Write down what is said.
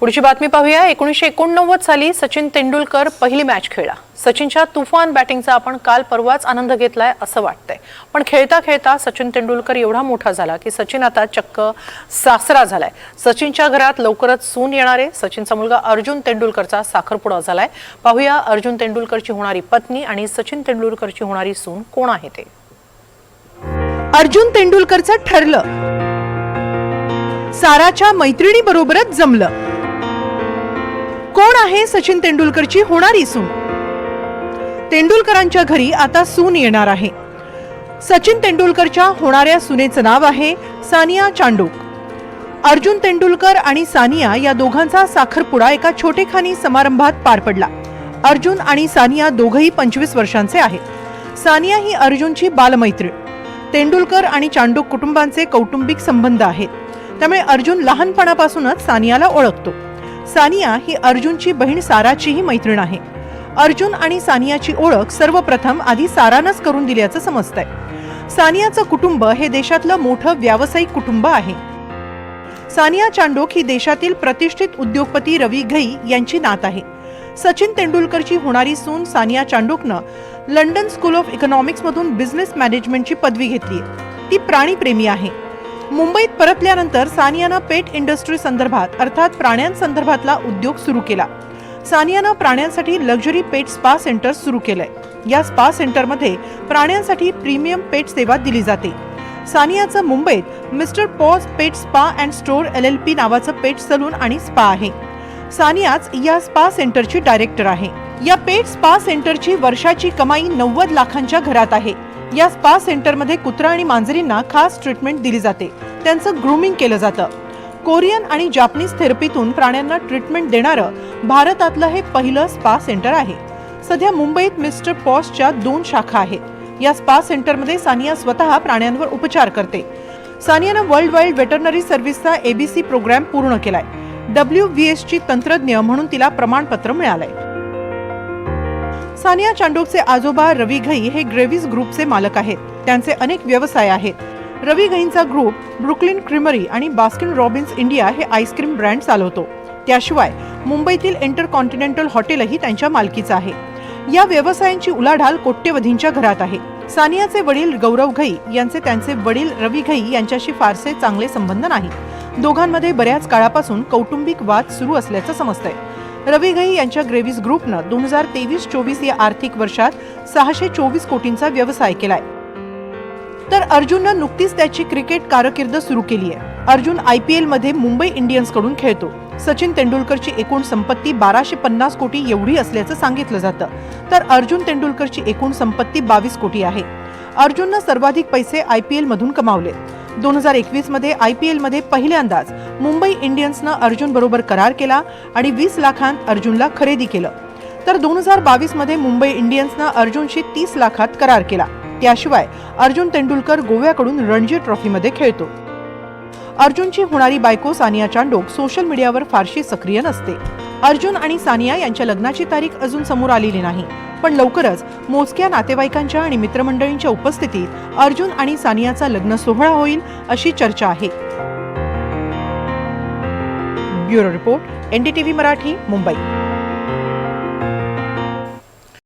पुढची बातमी पाहूया. एकोणीसशे एकोणनव्वद साली सचिन तेंडुलकर पहिली मॅच खेळला. सचिनच्या तुफान बॅटिंगचा आपण काल परवाच आनंद घेतलाय असं वाटतंय. पण खेळता खेळता सचिन तेंडुलकर एवढा मोठा झाला की सचिन आता चक्क सासरा झालाय. सचिनच्या घरात लवकरच सून येणारे सचिनचा मुलगा अर्जुन तेंडुलकरचा साखरपुडा झालाय. पाहूया अर्जुन तेंडुलकरची होणारी पत्नी आणि सचिन तेंडुलकरची होणारी सून कोण आहे ते. अर्जुन तेंडुलकरचं ठरलं. साराच्या मैत्रिणी बरोबरच जमलं. आहे सचिन तेंडुलकरची होणारी सून. तेंडुलकरांच्या घरी आता सून येणार आहे. सचिन तेंडुलकरच्या होणाऱ्या सुनेचं नाव आहे सानिया चांडूक. अर्जुन तेंडुलकर आणि सानिया या दोघांचा साखरपुडा एका छोटेखानी समारंभात पार पडला. अर्जुन आणि सानिया दोघही पंचवीस वर्षांचे आहेत. सानिया ही अर्जुनची बालमैत्री तेंडुलकर आणि चांडूक कुटुंबांचे कौटुंबिक संबंध आहेत. त्यामुळे अर्जुन लहानपणापासूनच सानियाला ओळखतो. सानिया ही अर्जुनची बहीण साराचीही मैत्रीण आहे. अर्जुन आणि सानियाची ओळख सर्वप्रथम आधी सारानंच करून दिल्याचं समजतंय. सानियाचं कुटुंब हे देशातलं मोठं व्यावसायिक कुटुंब आहे. सानिया चांडोक ही देशातील प्रतिष्ठित उद्योगपती रवी घई यांची नात आहे. सचिन तेंडुलकरची होणारी सून सानिया चांडोकनं लंडन स्कूल ऑफ इकॉनॉमिक्समधून बिझनेस मॅनेजमेंटची पदवी घेतली ती प्राणीप्रेमी आहे. मुंबईत परतल्यानंतर सानियानं पेट इंडस्ट्री संदर्भात अर्थात प्राण्यांसंदर्भातला उद्योग सुरू केला. सानियानं प्राण्यांसाठी लक्झरी पेट स्पा सेंटर सुरू केलंय. या स्पा सेंटरमध्ये प्राण्यांसाठी प्रीमियम पेट सेवा दिली जाते. सानियाचं मुंबईत Mister Paws Pet Spa and Store L L P नावाचं पेट सलून आणि स्पा आहे. सानियाच या स्पा सेंटरची डायरेक्टर आहे. या पेट स्पा सेंटरची वर्षाची कमाई नव्वद लाखांच्या घरात आहे. या स्पा सेंटरमध्ये कुत्रा आणि मांजरींना खास ट्रीटमेंट दिली जाते. त्यांचं ग्रूमिंग केलं जातं. कोरियन आणि जापनीज थेरपीतून प्राण्यांना ट्रीटमेंट देणारं भारतातलं हे पहिलं स्पा सेंटर आहे. सध्या मुंबईत मिस्टर पॉसच्या दोन शाखा आहेत. या स्पा सेंटरमध्ये सानिया स्वतः प्राण्यांवर उपचार करते. सानियानं वर्ल्ड वाईल्ड वेटरनरी सर्व्हिसचा एबीसी प्रोग्राम पूर्ण केलाय. डब्ल्यू व्ही एसची तंत्रज्ञ म्हणून तिला प्रमाणपत्र मिळालंय. सानिया चांडोकचे आजोबा रवी घई हे ग्रेव्हिस ग्रुपचे मालक आहेत. त्यांचे अनेक व्यवसाय आहेत. रवी घईंचा ग्रुप ब्रुकलिन क्रिमरी आणि बास्किन रॉबिन्स इंडिया हे आईस्क्रीम ब्रँड चालवतो. त्याशिवाय मुंबईतील इंटरकॉन्टिनेंटल हॉटेलही त्यांच्या मालकीचं आहे. या व्यवसायांची उलाढाल कोट्यवधींच्या घरात आहे. सानियाचे वडील गौरव घई यांचे त्यांचे वडील रवी घई यांच्याशी फारसे चांगले संबंध नाही. दोघांमध्ये बऱ्याच काळापासून कौटुंबिक वाद सुरू असल्याचं समजतंय. रवी घई यांच्या ग्रेव्हिस ग्रुपनं दोन हजार तेवीस चोवीस या आर्थिक वर्षात सहाशे चोवीस कोटींचा व्यवसाय केलाय. तर अर्जुननं नुकतीच त्याची क्रिकेट कारकीर्द सुरू केली आहे. अर्जुन आय पी एलमध्ये मुंबई इंडियन्सकडून खेळतो. सचिन तेंडुलकरची एकूण संपत्ती बाराशे पन्नास कोटी एवढी असल्याचं सांगितलं जातं. तर अर्जुन तेंडुलकरची एकूण संपत्ती बावीस कोटी आहे. अर्जुननं सर्वाधिक पैसे आय पी एलमधून कमावले. दोन हजार एकवीसमध्ये आय पी एलमध्ये पहिल्यांदाच मुंबई इंडियन्सनं अर्जुन बरोबर करार केला आणि वीस लाखांत अर्जुनला खरेदी केलं. तर दोन हजार बावीसमध्ये मुंबई इंडियन्सनं अर्जुनशी तीस लाखात करार केला. त्याशिवाय अर्जुन तेंडुलकर गोव्याकडून रणजी ट्रॉफीमध्ये खेळतो. अर्जुनची होणारी बायको सानिया चांडोक सोशल मीडियावर फारशी सक्रिय नसते. अर्जुन आणि सानिया यांच्या लग्नाची तारीख अजून समोर आलेली नाही. पण लवकरच मोजक्या नातेवाईकांच्या आणि मित्रमंडळींच्या उपस्थितीत अर्जुन आणि सानियाचा लग्न सोहळा होईल अशी चर्चा आहे. Bureau report NDTV Marathi Mumbai.